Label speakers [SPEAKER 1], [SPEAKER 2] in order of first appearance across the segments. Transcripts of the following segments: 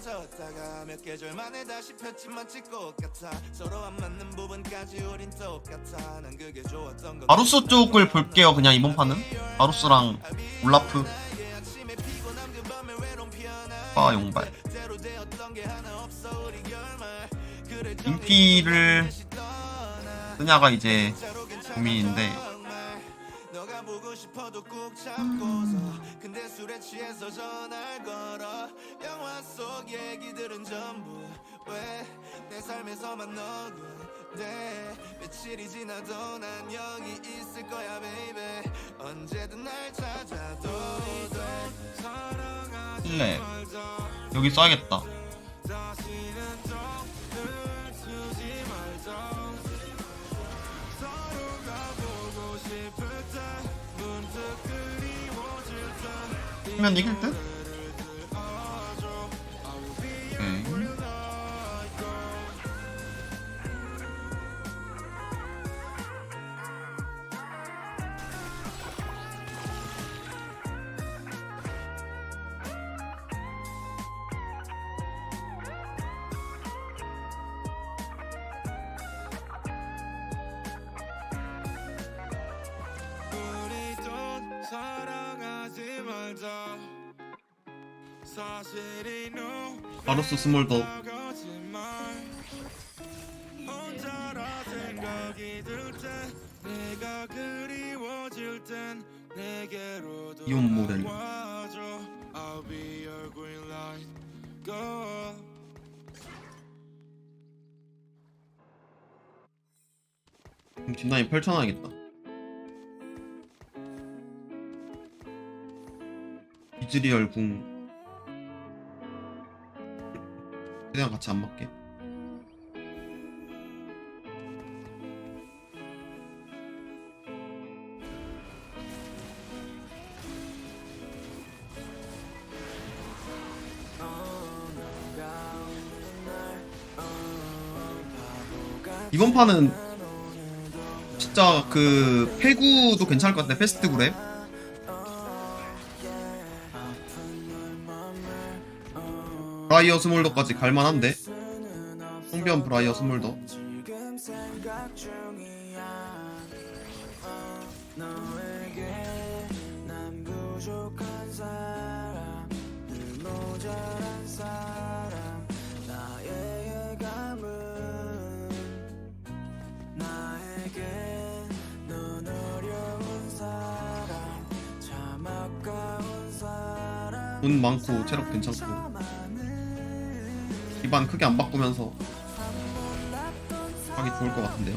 [SPEAKER 1] 멀어졌다가 몇 계절 만에 다시 폈지만 찍고 같아. 서로 안 맞는 부분까지 우린 똑같아. 난 그게 좋았던 건
[SPEAKER 2] 바루스 쪽을 볼게요 그냥 이번 판은. 바루스랑 올라프. 아 용발. 인피를 쓰냐가 이제 고민인데
[SPEAKER 1] 보고 싶어도 꾹 참고서 근데 술에 취해서 전화를 걸어. 영화 속 얘기들은 전부 왜 내 삶에서만 돼 며칠이 지나도 난 여기 있을 거야 baby. 언제든 날 찾아도 돼. 말자
[SPEAKER 2] 여기 써야겠다
[SPEAKER 1] 때
[SPEAKER 2] 하면 이길 듯? 바루스 스몰더. 이온 모델. 그럼 뒷라인 펼쳐놔야겠다. 이즈리얼 궁 최대한 같이 안 맞게. 이번 판은 진짜 그 페구도 괜찮을 것 같네 패스트 그랩 브라이어 스몰더까지 갈만한데? 성변 브라이어 스몰더. 돈 많고 체력 괜찮고 기반 크게 안 바꾸면서 하기 좋을 것 같은데요.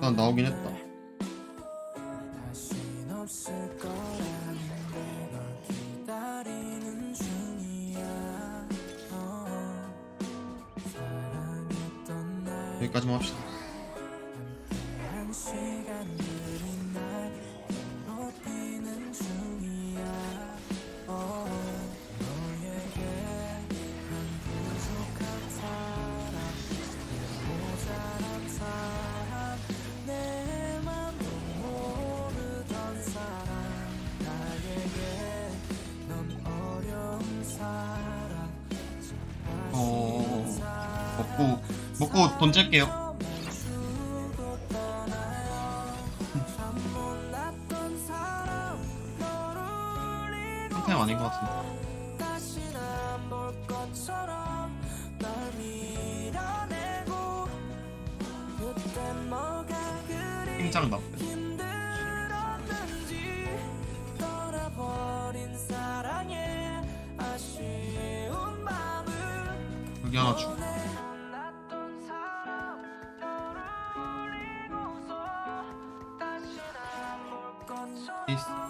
[SPEAKER 2] 저는 나오긴 했다
[SPEAKER 1] 없을 거라는데 널 기다리는 중이야. 어, 사랑했던 날.
[SPEAKER 2] 여기까지만 합시다 먹고 먹고 돈 찔게요. 상태 아닌 것 같은데.
[SPEAKER 1] 마음을
[SPEAKER 2] 여기 하나 주고 Peace.